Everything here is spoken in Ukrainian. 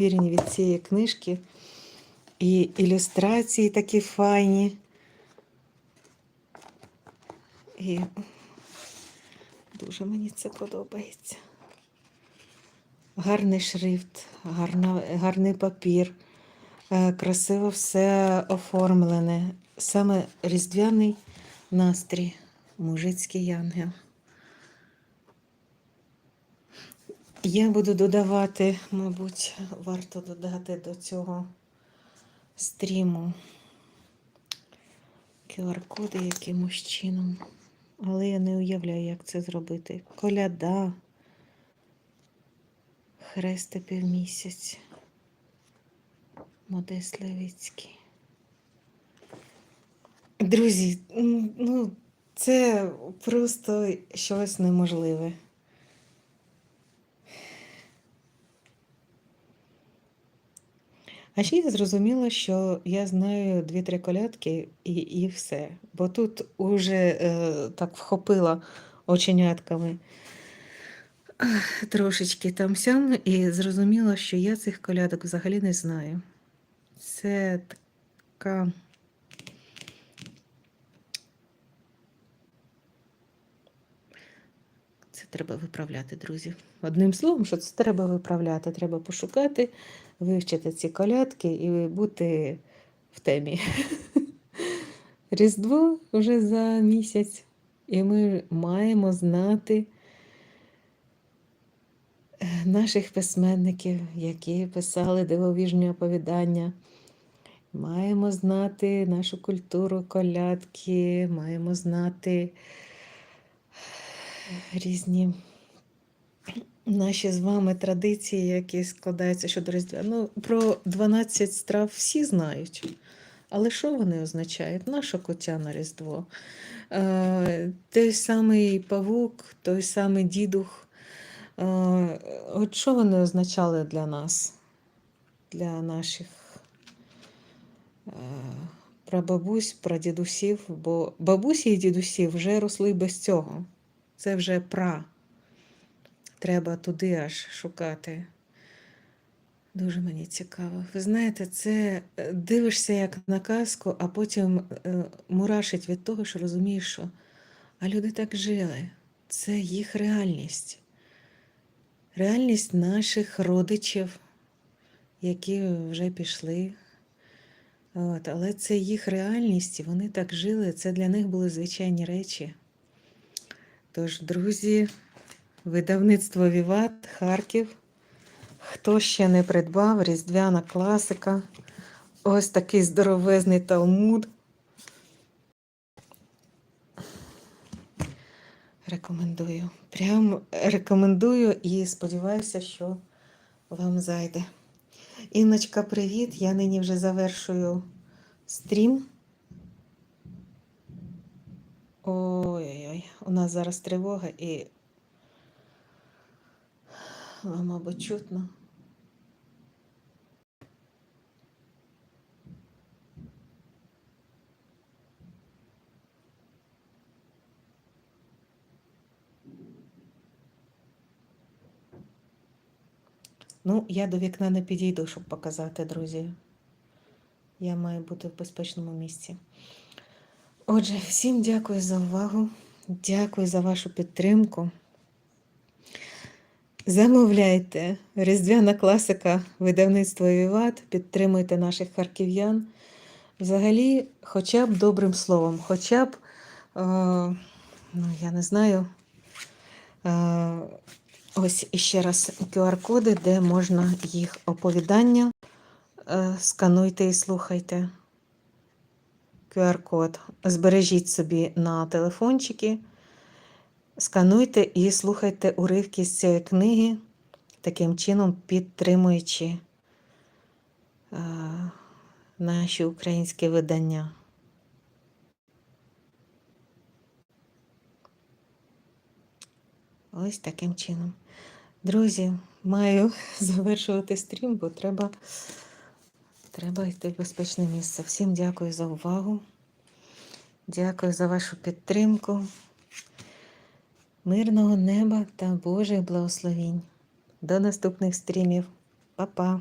вірні від цієї книжки. І ілюстрації такі файні. І дуже мені це подобається. Гарний шрифт, гарна, гарний папір, е, красиво все оформлене. Саме різдвяний настрій, мужицький янгел. Я буду додавати, мабуть, варто додати до цього стріму QR-коди якимось чином. Але я не уявляю, як це зробити. Коляда, хрести півмісяць, Модест Левицький. Друзі, ну, це просто щось неможливе. А ще я зрозуміла, що я знаю дві-три колядки і, і все. Бо тут уже е, так вхопила оченятками трошечки там сям, і зрозуміла, що я цих колядок взагалі не знаю. Це така. Це треба виправляти, друзі. Одним словом, що це треба виправляти. Треба пошукати, вивчити ці колядки і бути в темі. Різдво вже за місяць, і ми маємо знати е, наших письменників, які писали дивовижні оповідання. Маємо знати нашу культуру колядки, маємо знати різні наші з вами традиції, які складаються щодо Різдва. Ну, про 12 страв всі знають. Але що вони означають? Наша котя на Різдво. Е, той самий павук, той самий дідух. Е, от що вони означали для нас, для наших е, прабабусь, прадідусів? Бо бабусі і дідусі вже росли без цього. Це вже пра. Треба туди аж шукати. Дуже мені цікаво. Ви знаєте, це е, дивишся як на казку, а потім е, мурашить від того, що розумієш, що а люди так жили. Це їх реальність. Реальність наших родичів, які вже пішли. От, але це їх реальність, і вони так жили. Це для них були звичайні речі. Тож, друзі, видавництво Віват, Харків. Хто ще не придбав, різдвяна класика. Ось такий здоровезний талмуд. Рекомендую. Прям рекомендую і сподіваюся, що вам зайде. Інночка, привіт! Я нині вже завершую стрім. Ой-ой-ой, у нас зараз тривога і вам, мабуть, чутно. Ну, я до вікна не підійду, щоб показати, друзі. Я маю бути в безпечному місці. Отже, всім дякую за увагу. Дякую за вашу підтримку. Замовляйте різдвяна класика видавництва Віват, підтримуйте наших харків'ян. Взагалі, хоча б добрим словом, хоча б, е, ну, я не знаю, е, ось іще раз QR-коди, де можна їх оповідання. Е, скануйте і слухайте. QR-код. Збережіть собі на телефончики, скануйте і слухайте уривки з цієї книги, таким чином підтримуючи е, наші українські видання. Ось таким чином. Друзі, маю завершувати стрім, бо треба. Треба йти в безпечне місце. Всім дякую за увагу. Дякую за вашу підтримку. Мирного неба та Божих благословінь. До наступних стрімів. Па-па!